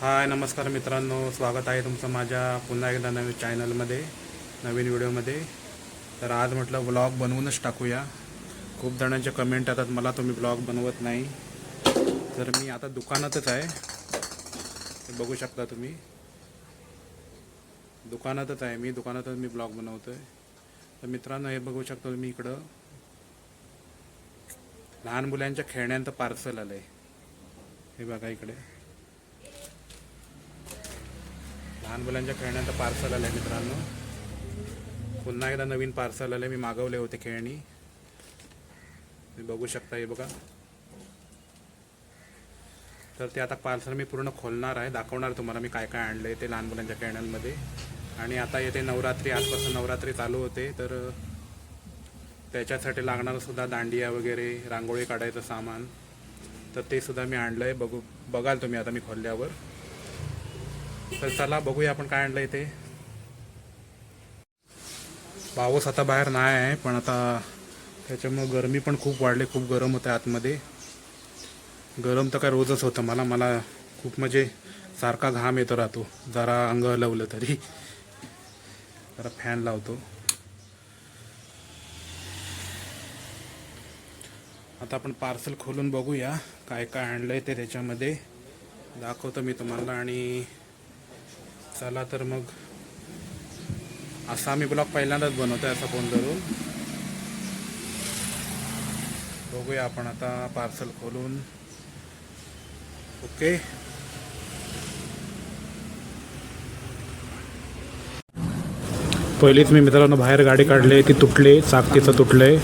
हाय नमस्कार मित्रांनो. स्वागत आहे तुमचं माझ्या पुन्हा एकदा नवीन चॅनलमध्ये नवीन व्हिडिओमध्ये. तर आज म्हटलं ब्लॉग बनवूनच टाकूया. खूप जणांचे कमेंट येतात मला तुम्ही ब्लॉग बनवत नाही. तर मी आता दुकानातच आहे. बघू शकता तुम्ही. दुकानातच आहे मी. दुकानातच मी ब्लॉग बनवतो आहे तर मित्रांनो हे बघू शकता तुम्ही इकडं. लहान मुलांच्या खेळण्यांचं पार्सल आलं आहे हे बघा इकडे. लहान मुलांच्या खेळण्यांचं पार्सल आलं आहे मित्रांनो. पुन्हा एकदा नवीन पार्सल आलं मी मागवले होते खेळणी. तुम्ही बघू शकता हे बघा. तर ते आता पार्सल मी पूर्ण खोलणार आहे. दाखवणार तुम्हाला मी काय काय आणलं आहे ते लहान मुलांच्या खेळण्यांमध्ये. आणि आता येते नवरात्री. आजपासून नवरात्री चालू होते. तर त्याच्यासाठी लागणारं सुद्धा दांडिया वगैरे रांगोळी काढायचं सामान. तर ते सुद्धा मी आणलं आहे बघू बघाल तुम्ही आता मी खोलल्यावर. तर चला बघूया आपण काय आणलं इथे पाऊस आता बाहेर नाही आहे पण आता त्याच्यामुळं गरमी पण खूप वाढली खूप गरम होतं आतमध्ये. गरम तर काय रोजच होतं मला मला खूप म्हणजे सारखा घाम येतो राहतो जरा अंग हलवलं तरी. जरा फॅन लावतो. आता आपण पार्सल खोलून बघूया काय काय आणलं आहे ते त्याच्यामध्ये. दाखवतो मी तुम्हाला आणि चला तर मग असा आम्ही ब्लॉग पहिल्यांदाच बनवतो आहे असा फोन धरून. बघूया आपण आता पार्सल खोलून. ओके पहिलीच मी मित्रांनो बाहेर गाडी काढली ती तुटली चाक तिचं तुटलंय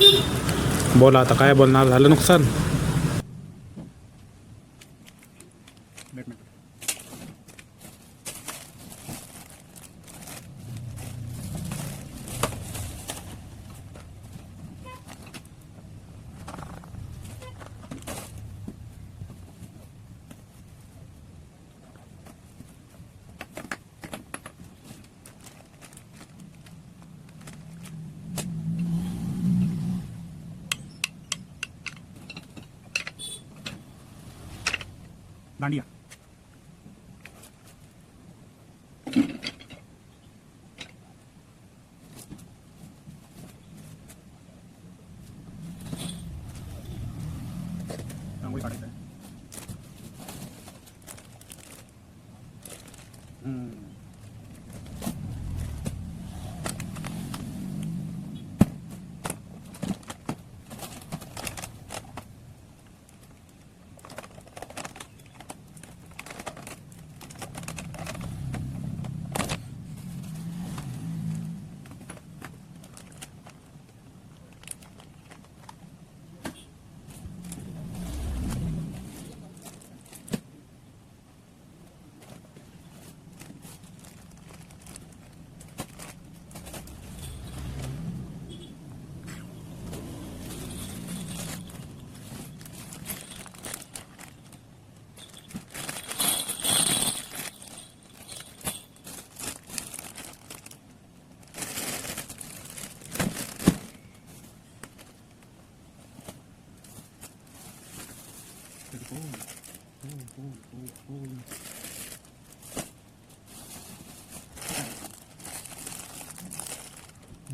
बोला आता काय बोलणार? झालं नुकसान? दांडिया रांगोळी काढायचं आहे. to the bone. Bone, bone, bone, bone.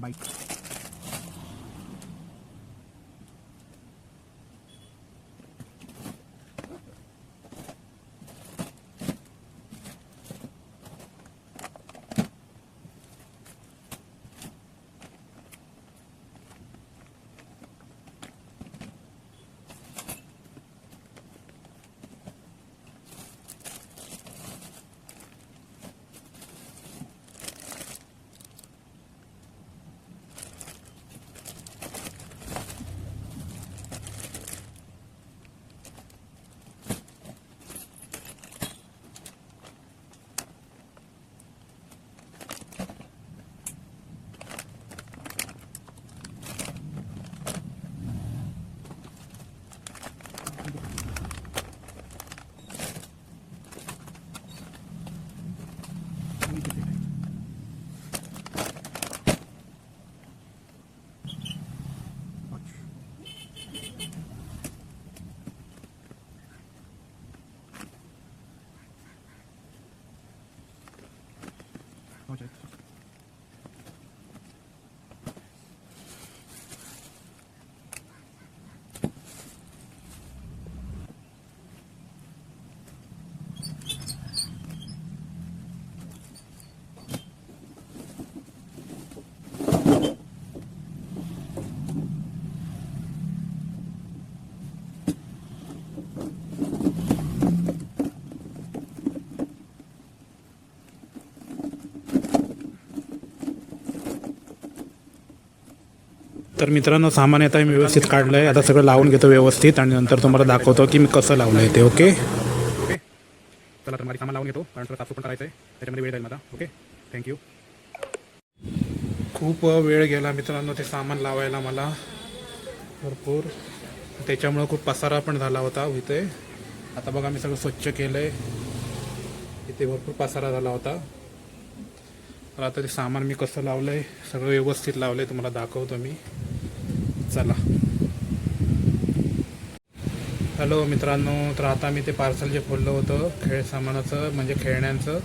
Bike. 프로젝트. तर मित्रांनो सामान येतं मी व्यवस्थित काढलं आहे आता सगळं लावून घेतो व्यवस्थित आणि नंतर तुम्हाला दाखवतो की मी कसं लावलं आहे ते ओके? चला तर माझी सामान लावून घेतो. कारण थोडं पण करायचं आहे त्याच्यामध्ये वेळ जाईल माझा. ओके? थँक्यू खूप वेळ गेला मित्रांनो ते सामान लावायला मला. भरपूर. त्याच्यामुळं खूप पसारा पण झाला होता इथे. आता बघा मी सगळं स्वच्छ केलं आहे इथे भरपूर पसारा झाला होता. तर आता ते सामान मी कसं लावलं आहे सगळं व्यवस्थित लावलं आहे तुम्हाला दाखवतो मी. चला. हॅलो मित्रांनो तर आता मी ते पार्सल जे खोललं होतं खेळ सामानाचं म्हणजे खेळण्यांचं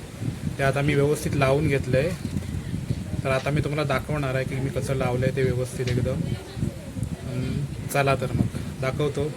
ते आता मी व्यवस्थित लावून घेतलं आहे तर आता मी तुम्हाला दाखवणार आहे की मी कसं लावलं आहे ते व्यवस्थित एकदम. चला तर मग दाखवतो.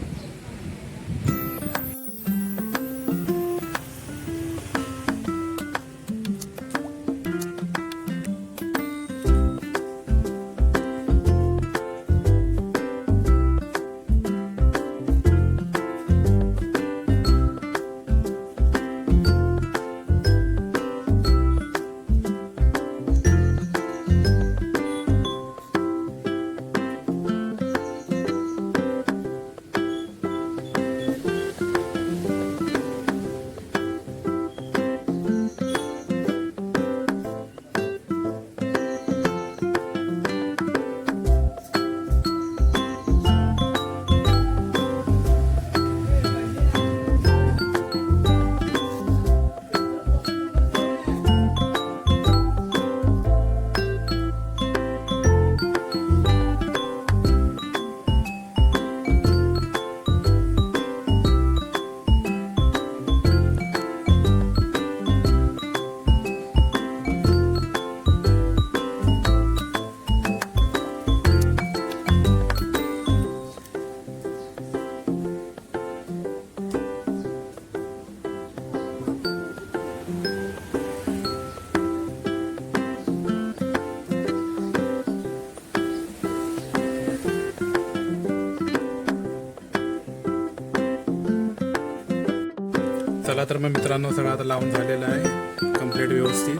चला तर मग मित्रांनो सगळं आता लावून झालेलं आहे. कंप्लीट व्यवस्थित.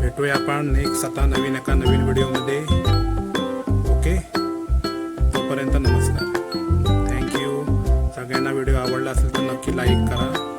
भेटूया आपण नेक्स्ट आता नवीन एका नवीन व्हिडिओमध्ये. ओके तोपर्यंत नमस्कार. थँक्यू सगळ्यांना व्हिडिओ आवडला असेल तर नक्की लाईक करा.